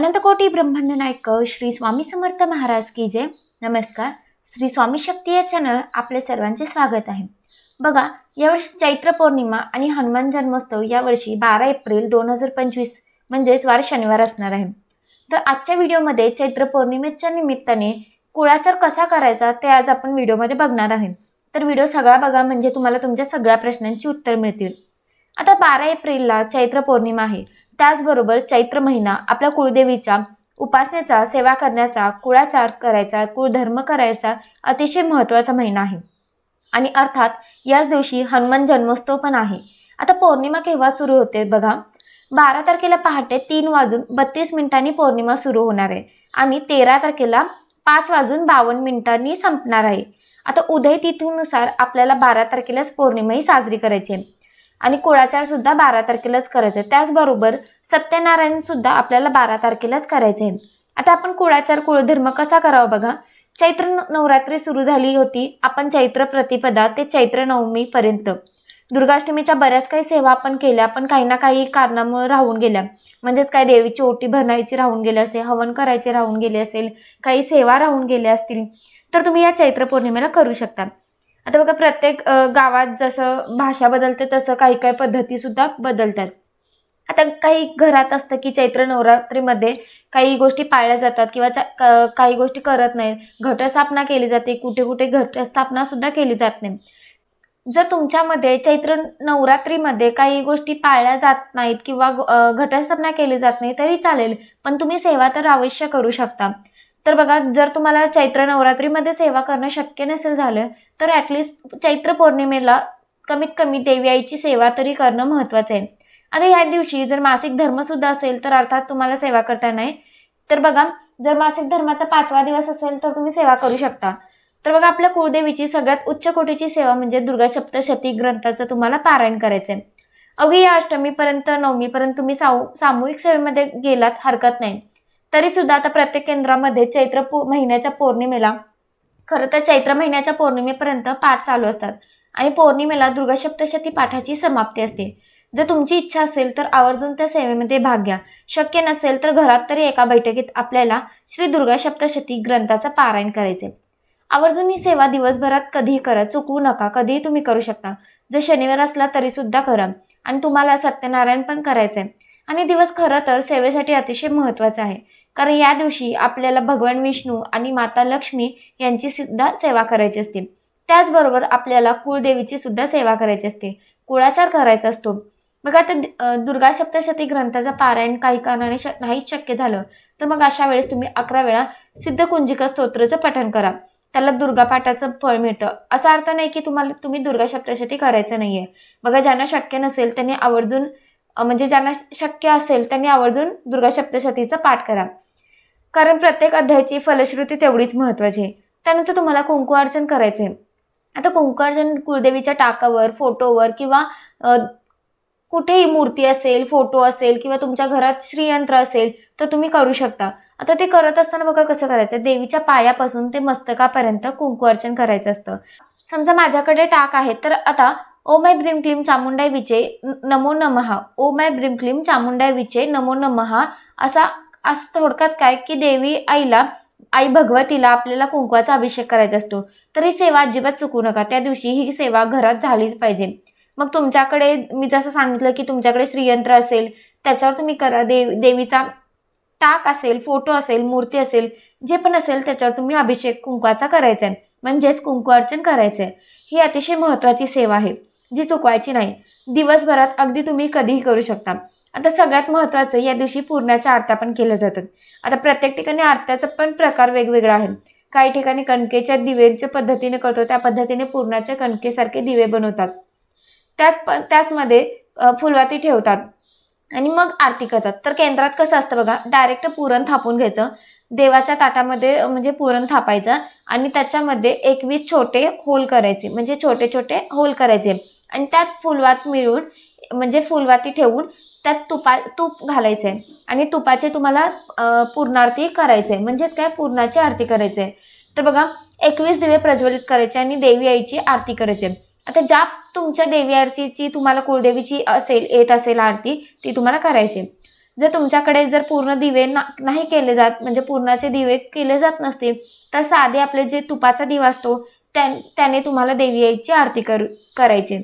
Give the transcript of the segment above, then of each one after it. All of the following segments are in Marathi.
अनंतकोटी ब्रह्मांड नायक श्री स्वामी समर्थ महाराज की जय नमस्कार श्री स्वामी शक्ती या चॅनल आपले सर्वांचे स्वागत आहे. बघा यावर्षी चैत्र पौर्णिमा आणि हनुमान जन्मोत्सव यावर्षी बारा एप्रिल दोन हजार पंचवीस म्हणजेच वार शनिवार असणार आहे. तर आजच्या व्हिडिओमध्ये चैत्र पौर्णिमेच्या निमित्ताने कुळाचार कसा करायचा ते आज आपण व्हिडिओमध्ये बघणार आहे. तर व्हिडिओ सगळा बघा म्हणजे तुम्हाला तुमच्या सगळ्या प्रश्नांची उत्तर मिळतील. आता बारा एप्रिलला चैत्र पौर्णिमा आहे. त्याचबरोबर चैत्र महिना आपल्या कुळदेवीच्या उपासनेचा सेवा करण्याचा कुळाचार करायचा कुळधर्म करायचा अतिशय महत्त्वाचा महिना आहे. आणि अर्थात याच दिवशी हनुमान जन्मोत्सव पण आहे. आता पौर्णिमा केव्हा सुरू होते बघा? बारा तारखेला पहाटे तीन वाजून बत्तीस मिनिटांनी पौर्णिमा सुरू होणार आहे. आणि तेरा तारखेला पाच वाजून बावन्न मिनिटांनी संपणार आहे. आता उदय तिथीनुसार आपल्याला बारा तारखेलाच पौर्णिमा ही साजरी करायची आहे. आणि कुळाचार सुद्धा बारा तारखेलाच करायचं. आहे त्याचबरोबर सत्यनारायण सुद्धा आपल्याला बारा तारखेलाच करायचे. आहे आता आपण कुळाचार कुळधर्म कसा करावा बघा? चैत्र न- नवरात्री सुरू झाली होती. आपण चैत्र प्रतिपदा ते चैत्र नवमीपर्यंत दुर्गाष्टमीच्या बऱ्याच काही सेवा आपण केल्या पण काही ना काही कारणामुळे राहून गेल्या. म्हणजेच काय देवीची ओटी भरण्याची राहून गेले असेल हवन करायचे राहून गेले असेल काही सेवा राहून गेल्या असतील तर तुम्ही या चैत्र पौर्णिमेला करू शकता. आता बघा प्रत्येक गावात जसं भाषा बदलते तसं काही काही पद्धतीसुद्धा बदलतात. आता काही घरात असतं की चैत्र नवरात्रीमध्ये काही गोष्टी पाळल्या जातात किंवा काही गोष्टी करत नाहीत. घटस्थापना केली जाते. कुठे कुठे घटस्थापना सुद्धा केली जात नाही. जर तुमच्यामध्ये चैत्र नवरात्रीमध्ये काही गोष्टी पाळल्या जात नाहीत किंवा घटस्थापना केली जात नाही तरी चालेल. पण तुम्ही सेवा तर अवश्य करू शकता. तर बघा जर तुम्हाला चैत्र नवरात्रीमध्ये सेवा करणं शक्य नसेल झालं तर ॲटलिस्ट चैत्र पौर्णिमेला कमीत कमी देवी आईची सेवा तरी करणं महत्त्वाचं आहे. आता ह्या दिवशी जर मासिक धर्म सुद्धा असेल तर अर्थात तुम्हाला सेवा करता नाही. तर बघा जर मासिक धर्माचा पाचवा दिवस असेल तर तुम्ही सेवा करू शकता. तर बघा आपल्या कुळदेवीची सगळ्यात उच्च कोटीची सेवा म्हणजे दुर्गा सप्तशती ग्रंथाचं तुम्हाला पारायण करायचं आहे अवघी या अष्टमीपर्यंत नवमीपर्यंत तुम्ही साऊ सामूहिक सेवेमध्ये गेलात हरकत नाही. तरी सुद्धा आता प्रत्येक केंद्रामध्ये चैत्र महिन्याच्या पौर्णिमेला खरं तर चैत्र महिन्याच्या पौर्णिमेपर्यंत पाठ चालू असतात. आणि पौर्णिमेला दुर्गा सप्तशती पाठाची समाप्ती असते. जर तुमची इच्छा असेल तर आवर्जून त्या सेवेमध्ये भाग घ्या. शक्य नसेल तर घरात तरी एका बैठकीत आपल्याला श्री दुर्गा सप्तशती ग्रंथाचा पारायण करायचे. आवर्जून ही सेवा दिवसभरात कधीही करा चुकवू नका कधीही तुम्ही करू शकता. जर शनिवार असला तरी सुद्धा करा. आणि तुम्हाला सत्यनारायण पण करायचं आहे आणि दिवस खरं तर सेवेसाठी अतिशय महत्त्वाचा आहे. कारण या दिवशी आपल्याला भगवान विष्णू आणि माता लक्ष्मी यांची सुद्धा सेवा करायची असते. त्याचबरोबर आपल्याला कुळदेवीची सुद्धा सेवा करायची असते. कुळाचार करायचा असतो. बघा आता दुर्गा सप्तशती ग्रंथाचं पारायण काही कारणाने श नाहीच शक्य झालं. तर मग अशा वेळेस तुम्ही अकरा वेळा सिद्धकुंजिका स्तोत्राचं पठण करा. त्याला दुर्गा पाठाचं फळ मिळतं. असा अर्थ नाही की तुम्हाला तुम्ही दुर्गा सप्तशती करायचं नाहीये. बघा ज्यांना शक्य नसेल त्यांनी आवर्जून म्हणजे ज्यांना शक्य असेल त्यांनी आवर्जून दुर्गा सप्तशतीचा पाठ करा. कारण प्रत्येक अध्यायाची फलश्रुती तेवढीच महत्त्वाची आहे. त्यानंतर तुम्हाला कुंकू अर्चन करायचे आता कुंकू अर्चन कुलदेवीच्या टाकावर फोटोवर किंवा कुठेही मूर्ती असेल फोटो असेल किंवा तुमच्या घरात श्रीयंत्र असेल तर तुम्ही करू शकता. आता ते करत असताना बघा कसं करायचं? देवीच्या पायापासून ते मस्तकापर्यंत कुंकू अर्चन करायचं असतं. समजा माझ्याकडे टाक आहे तर आता ओ माय ब्रीम क्लीम चामुंडाय विचे नमो नमहा ओ माय ब्रीम क्लीम चामुंडाय विचे नमो नमहा असा असं थोडक्यात काय? की देवी आईला आई भगवतीला आपल्याला कुंकवाचा अभिषेक करायचा असतो. तर ही सेवा अजिबात चुकू नका. त्या दिवशी ही सेवा घरात झालीच पाहिजे. मग तुमच्याकडे मी जसं सांगितलं की तुमच्याकडे श्रीयंत्र असेल त्याच्यावर तुम्ही करा देव देवीचा टाक असेल फोटो असेल मूर्ती असेल जे पण असेल त्याच्यावर तुम्ही अभिषेक कुंकवाचा करायचा आहे. म्हणजेच कुंकू अर्चन करायचं आहे. ही अतिशय महत्त्वाची सेवा आहे जी चुकवायची नाही. दिवसभरात अगदी तुम्ही कधीही करू शकता. आता सगळ्यात महत्त्वाचं या दिवशी पूर्णाच्या आरत्या पण केल्या जातात. आता प्रत्येक ठिकाणी आरत्याचा पण प्रकार वेगवेगळा आहे. काही ठिकाणी कणकेच्या दिव्यांच्या पद्धतीने करतो त्या पद्धतीने पूर्णाच्या कणकेसारखे दिवे बनवतात. त्याच त्याचमध्ये फुलवाती ठेवतात. आणि मग आरती करतात. तर केंद्रात कसं असतं बघा डायरेक्ट पुरण थापून घ्यायचं. देवाच्या ताटामध्ये म्हणजे पुरण थापायचं आणि त्याच्यामध्ये एकवीस छोटे होल करायचे. म्हणजे छोटे छोटे होल करायचे. आणि त्यात फुलवात मिळून म्हणजे फुलवाती ठेवून त्यात तुपा तूप घालायचे. आणि तुपाचे तुम्हाला अ, पूर्णारती करायचे. म्हणजेच काय? पूर्णाची आरती करायचे. आहे तर बघा एकवीस दिवे प्रज्वलित करायचे आणि देवी आईची आरती करायची. आता ज्या तुमच्या देवी आरतीची तुम्हाला कुळदेवीची असेल येत असेल आरती ती तुम्हाला करायची. जर तुमच्याकडे जर पूर्ण दिवे ना नाही केले जात म्हणजे पूर्णाचे दिवे केले जात नसतील तर साधे आपले जे तुपाचा दिवा असतो त्या त्याने तुम्हाला देवी आईची आरती कर करायची.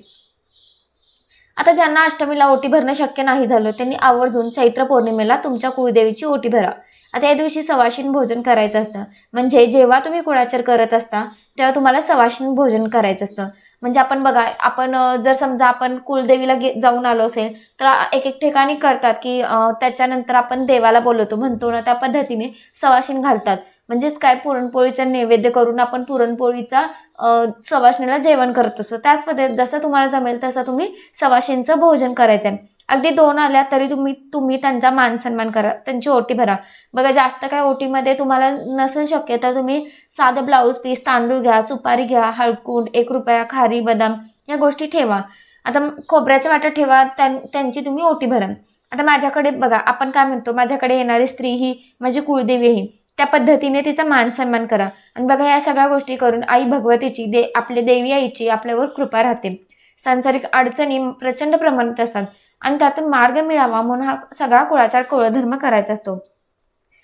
आता ज्यांना अष्टमीला ओटी भरणं शक्य नाही झालं त्यांनी आवर्जून चैत्र पौर्णिमेला तुमच्या कुळदेवीची ओटी भरा. आता या दिवशी सवाशीन भोजन करायचं असतं. म्हणजे जेव्हा तुम्ही कुळाचार करत असता तेव्हा तुम्हाला सवाशीन भोजन करायचं असतं. म्हणजे आपण बघा आपण जर समजा आपण कुलदेवीला गे जाऊन आलो असेल तर एक एक ठिकाणी करतात की त्याच्यानंतर आपण देवाला बोलवतो म्हणतो ना त्या पद्धतीने सवाशीन घालतात. म्हणजेच काय? पुरणपोळीचा नैवेद्य करून आपण पुरणपोळीचा सवाशिणीला सवाशणीला जेवण करत असतो. त्याच पद्धतीत जसं तुम्हाला जमेल तसं तुम्ही सवाशींचं भोजन करायचं आहे. अगदी दोन आल्या तरी तुम्ही तुम्ही त्यांचा मान सन्मान करा त्यांची ओटी भरा. बघा जास्त काय ओटीमध्ये तुम्हाला नसेल शक्य तर तुम्ही साधं ब्लाऊज पीस तांदूळ घ्या सुपारी घ्या हळकूड एक रुपया खारी बदाम या गोष्टी ठेवा. आता खोबऱ्याच्या वाट्या ठेवा त्यां त्यांची तुम्ही ओटी भरा. आता माझ्याकडे बघा आपण काय म्हणतो माझ्याकडे येणारी स्त्री ही माझी कुळदेवी ही त्या पद्धतीने तिचा मान सन्मान करा. आणि बघा या सगळ्या गोष्टी करून आई भगवतीची दे आपले देवी आईची आपल्यावर कृपा राहते. सांसारिक अडचणी प्रचंड प्रमाणात असतात. आणि त्यातून मार्ग मिळावा म्हणून हा सगळा कुळाचार कुळधर्म करायचा असतो.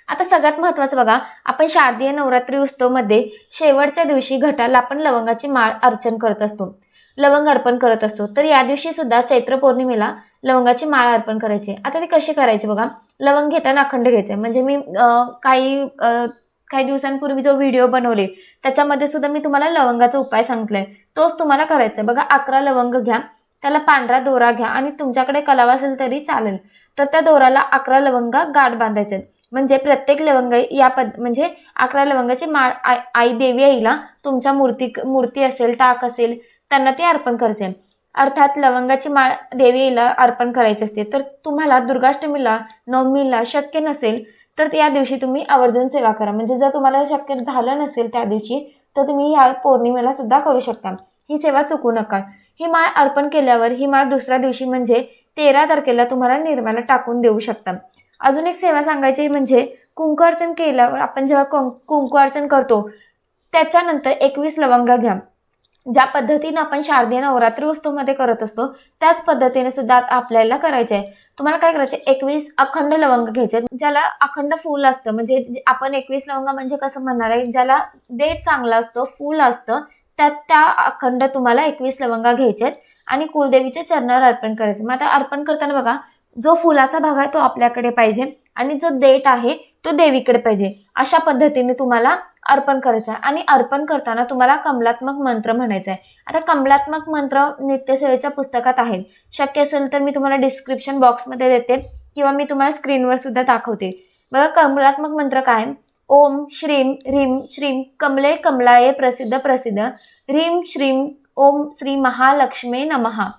आता सगळ्यात महत्त्वाचं बघा आपण शारदीय नवरात्री उत्सवमध्ये शेवटच्या दिवशी घटाला आपण लवंगाची माळ अर्चन करत असतो. लवंग अर्पण करत असतो. तर या दिवशी सुद्धा चैत्र पौर्णिमेला लवंगाची माळ अर्पण करायची. आता ती कशी करायची बघा लवंग घेताना अखंड घ्यायचे. म्हणजे मी काही काही दिवसांपूर्वी जो व्हिडिओ बनवले त्याच्यामध्ये सुद्धा मी तुम्हाला लवंगाचा उपाय सांगितलाय. तोच तुम्हाला करायचा आहे. बघा अकरा लवंग घ्या. त्याला पांढरा दोरा घ्या आणि तुमच्याकडे कलाव असेल तरी चालेल. तर त्या दोराला अकरा लवंगा गाठ बांधायचे म्हणजे प्रत्येक लवंग या पद म्हणजे अकरा लवंगाची माळ आई आई देवी आईला तुमच्या मूर्ती मूर्ती असेल टाक असेल त्यांना ते अर्पण करायचे. अर्थात लवंगाची माळ देवी आईला अर्पण करायची असते. तर तुम्हाला दुर्गाष्टमीला नवमीला शक्य नसेल तर या दिवशी तुम्ही आवर्जून सेवा करा. म्हणजे जर तुम्हाला शक्य झालं नसेल त्या दिवशी तर तुम्ही ह्या पौर्णिमेला सुद्धा करू शकता. ही सेवा चुकू नका. ही माळ अर्पण केल्यावर ही माळ दुसऱ्या दिवशी म्हणजे तेरा तारखेला तुम्हाला निर्माला टाकून देऊ शकता. अजून एक सेवा सांगायची म्हणजे कुंकू अर्चन केल्यावर आपण जेव्हा कुं- कुंकू अर्चन करतो त्याच्यानंतर एकवीस लवंगा घ्या. ज्या पद्धतीनं आपण शारदीय नवरात्री उत्सवमध्ये करत असतो त्याच पद्धतीने सुद्धा आपल्याला करायचे आहे तुम्हाला काय करायचे एकवीस अखंड लवंग घ्यायचे. ज्याला अखंड फूल असतं म्हणजे आपण एकवीस लवंग म्हणजे कसं म्हणणार आहे? ज्याला देठ चांगला असतो फूल असतं त्यात त्या अखंड तुम्हाला एकवीस लवंगा घ्यायचे आहेत आणि कुलदेवीच्या चरणावर अर्पण करायचं. मग आता अर्पण करताना बघा जो फुलाचा भाग आहे तो आपल्याकडे पाहिजे आणि जो देठ आहे तो देवीकडे पाहिजे. अशा पद्धतीने तुम्हाला अर्पण करायचं आहे. आणि अर्पण करताना तुम्हाला कमलात्मक मंत्र म्हणायचा आहे. आता कमलात्मक मंत्र नित्यसेवेच्या पुस्तकात आहेत शक्य असेल तर मी तुम्हाला डिस्क्रिप्शन बॉक्समध्ये देते किंवा मी तुम्हाला स्क्रीनवर सुद्धा दाखवते. बघा कमलात्मक मंत्र काय ओम श्रीम ह्रीम श्रीम कमले कमलाये प्रसिद्ध प्रसिद्ध ह्रीम श्रीम ओम श्री महालक्ष्मी नमहा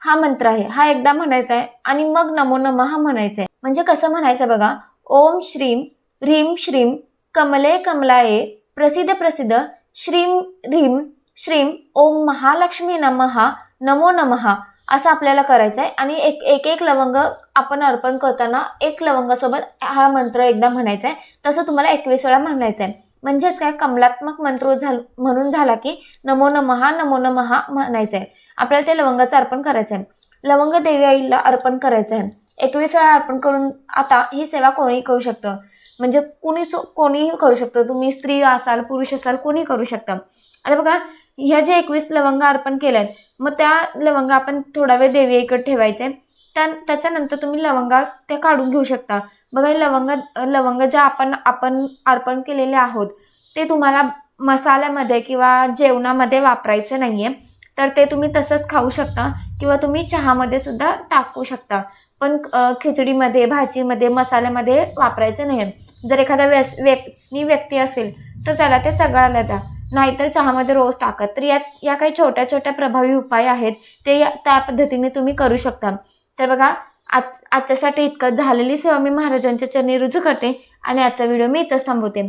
हा मंत्र आहे हा एकदा म्हणायचा आहे आणि मग नमो नमः म्हणायचा आहे म्हणजे कसं म्हणायचं बघा? ओम श्रीम ह्रीम श्रीम कमले कमलाये प्रसिद्ध प्रसिद्ध. श्रीम ह्रीम श्रीम ओम महालक्ष्मी नमहा नमो नमः. असं आपल्याला करायचं आहे आणि एक एक एक लवंग आपण अर्पण करताना एक लवंगासोबत हा मंत्र एकदा म्हणायचा आहे तसं तुम्हाला एकवीस वेळा म्हणायचं आहे म्हणजेच काय? कमलात्मक मंत्र झाल म्हणून झाला की नमो नमहा नमो नमहा म्हणायचं आहे आपल्याला ते लवंगाचं अर्पण करायचं आहे लवंग देवी आईला अर्पण करायचं आहे एकवीस वेळा अर्पण करून आता ही सेवा म्हणजे कोणीही करू शकतं? म्हणजे कोणी कोणीही करू शकतो. तुम्ही स्त्री असाल पुरुष असाल कोणी करू शकता? आता बघा ह्या जे एकवीस लवंग अर्पण केल्यात मग त्या लवंग आपण थोडा वेळ देवी आईकडे ठेवायचे. त्या त्याच्यानंतर तुम्ही लवंगा त्या काढून घेऊ शकता. बघा लवंगा लवंग लवंग ज्या आपण आपण अर्पण केलेले आहोत ते तुम्हाला मसाल्यामध्ये किंवा जेवणामध्ये वापरायचं नाही आहे तर ते तुम्ही तसंच खाऊ शकता किंवा तुम्ही चहामध्ये सुद्धा टाकू शकता. पण खिचडीमध्ये भाजीमध्ये मसाल्यामध्ये वापरायचं नाही आहे जर एखादा व्यस व्यसनी व्यक्ती असेल तर त्याला ते सगळ्याला द्या. नाहीतर चहामध्ये रोज टाकत. तर यात या काही छोट्या छोट्या प्रभावी उपाय आहेत ते या- त्या पद्धतीने तुम्ही करू शकता. तर बघा आज आजच्यासाठी इतकं झालेली सेवा मी महाराजांच्या चरणी रुजू करते आणि आजचा व्हिडिओ मी इथंच थांबवते.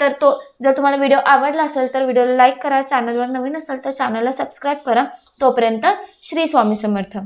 तर तो जर तुम्हाला व्हिडिओ आवडला असेल तर व्हिडिओला लाईक करा चॅनलवर नवीन असेल तर चॅनलला सबस्क्राईब करा. तोपर्यंत श्री स्वामी समर्थ.